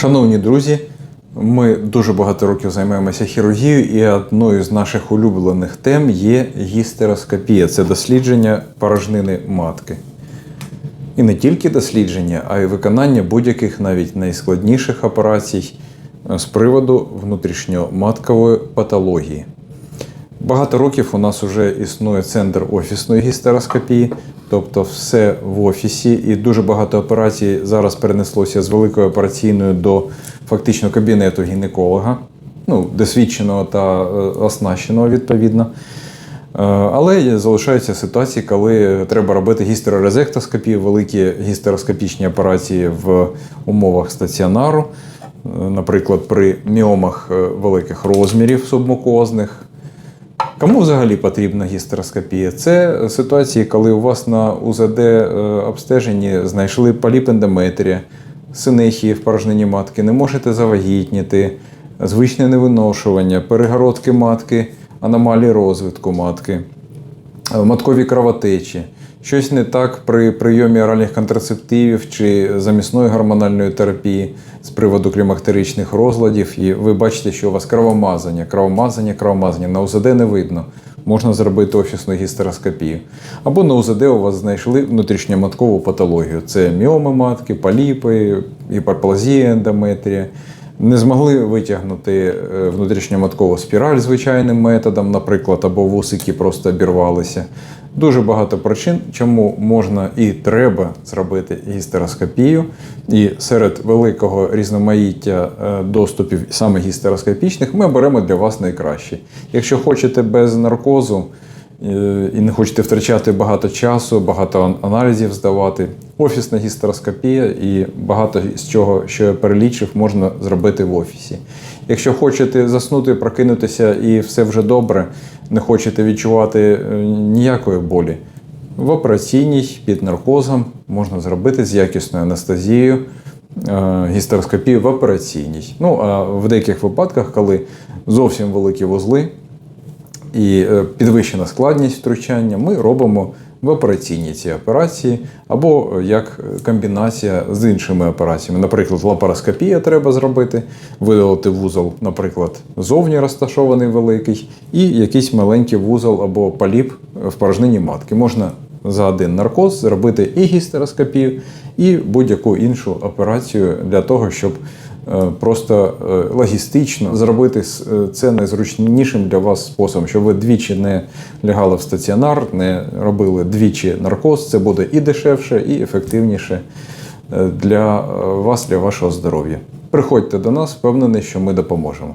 Шановні друзі, ми дуже багато років займаємося хірургією, і одною з наших улюблених тем є гістероскопія це дослідження порожнини матки. І не тільки дослідження, а й виконання будь-яких навіть найскладніших операцій з приводу внутрішньоматкової патології. Багато років у нас вже існує центр офісної гістероскопії, тобто все в офісі, і дуже багато операцій зараз перенеслося з великої операційної до фактично кабінету гінеколога, ну, досвідченого та е, оснащеного відповідно. Е, Але залишаються ситуації, коли треба робити гістерорезектоскопію, великі гістероскопічні операції в умовах стаціонару, Е, наприклад, при міомах великих розмірів субмукозних. Кому взагалі потрібна гістероскопія? Це ситуації, коли у вас на УЗД е, обстеженні знайшли поліп ендометрія, синехії в порожнині матки, не можете завагітніти, звичне невиношування, перегородки матки, аномалії розвитку матки, маткові кровотечі. Щось не так при прийомі оральних контрацептивів чи замісної гормональної терапії з приводу клімактеричних розладів, і ви бачите, що у вас кровомазання, кровомазання, кровомазання. На УЗД не видно. Можна зробити офісну гістероскопію. Або на УЗД у вас знайшли внутрішньоматкову патологію. Це міоми матки, поліпи, гіперплазія ендометрія. Не змогли витягнути е, внутрішньоматкову спіраль звичайним методом, наприклад, або вусики просто обірвалися. Дуже багато причин, чому можна і треба зробити гістероскопію. І серед великого різноманіття е, доступів саме гістероскопічних ми беремо для вас найкращі. Якщо хочете без наркозу, е, і не хочете втрачати багато часу, багато аналізів здавати. Офісна гістероскопія і багато з чого, що я перелічив, можна зробити в офісі. Якщо хочете заснути, прокинутися і все вже добре, не хочете відчувати е, ніякої болі, в операційній під наркозом можна зробити з якісною анестезією е, гістероскопію в операційній. Ну а в деяких випадках, коли зовсім великі вузли, і е, підвищена складність втручання ми робимо в операційній ці операції, або е, як комбінація з іншими операціями. Наприклад, лапароскопія треба зробити, видалити вузол, наприклад, зовні розташований великий, і якийсь маленький вузол або поліп в порожнині матки. Можна за один наркоз зробити і гістероскопію, і будь-яку іншу операцію для того, щоб просто е, логістично зробити е, це найзручнішим для вас способом, щоб ви двічі не лягали в стаціонар, не робили двічі наркоз. Це буде і дешевше, і ефективніше е, для е, вас, для вашого здоров'я. Приходьте до нас, впевнений, що ми допоможемо.